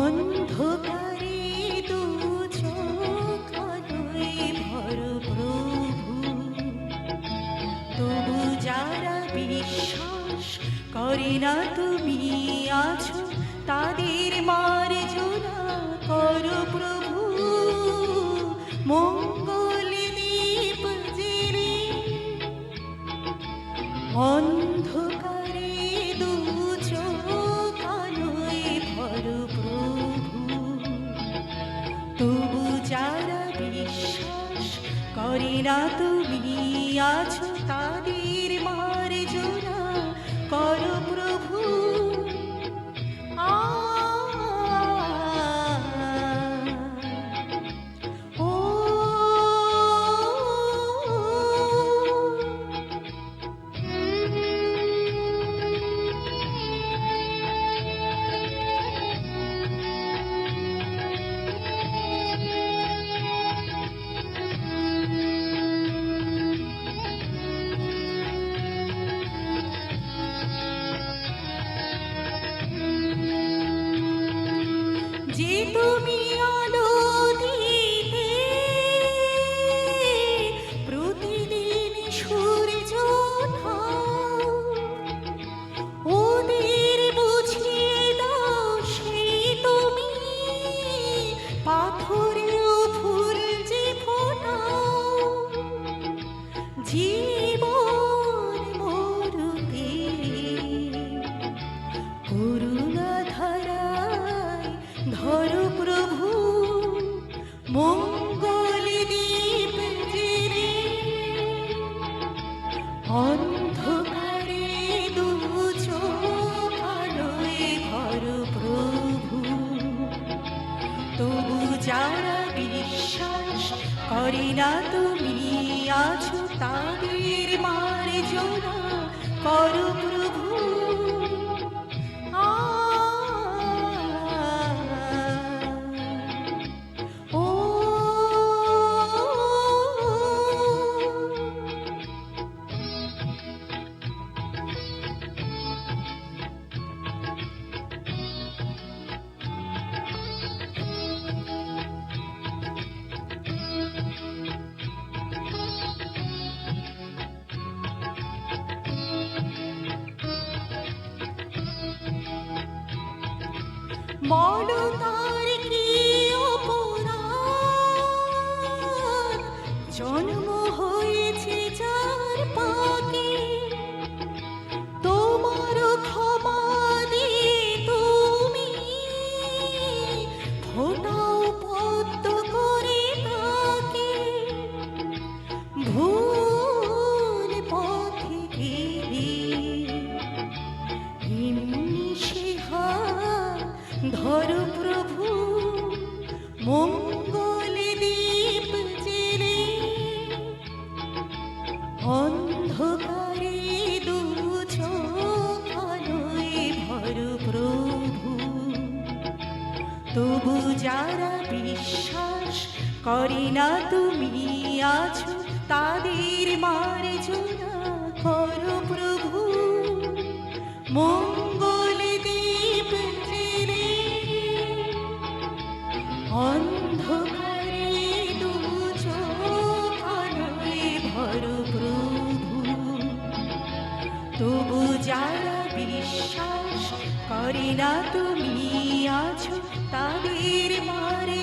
অন্ধকারে দু চোখ ভর প্রভু। তবু যারা বিশ্বাস করে না তুমি আছো, তাদের মার জোনা করো প্রভু। মন অন্ধকারে দু চোখ আলোয় ভর প্রভু। তবু যারা বিশ্বাস করে না তুমি আছো তাদের যে তুমি আলো প্রতিদিন সূর্য ওদের বুঝিয়ে দাও সেই তুমি পাথরেও ফুল জীবন অন্ধকারে দু চোখ আলোয় ঘর প্রভু। তবু যারা বিশ্বাস করে না তুমি, আছো তাদের মার জোড়া করো প্রভু। বলো তার জন্ম হয়েছে তবু যারা বিশ্বাস করি না তুমি আছো তাদের মার জোড়া করো প্রভু। মঙ্গল ঘরে না তুমি আছো তাদের মারে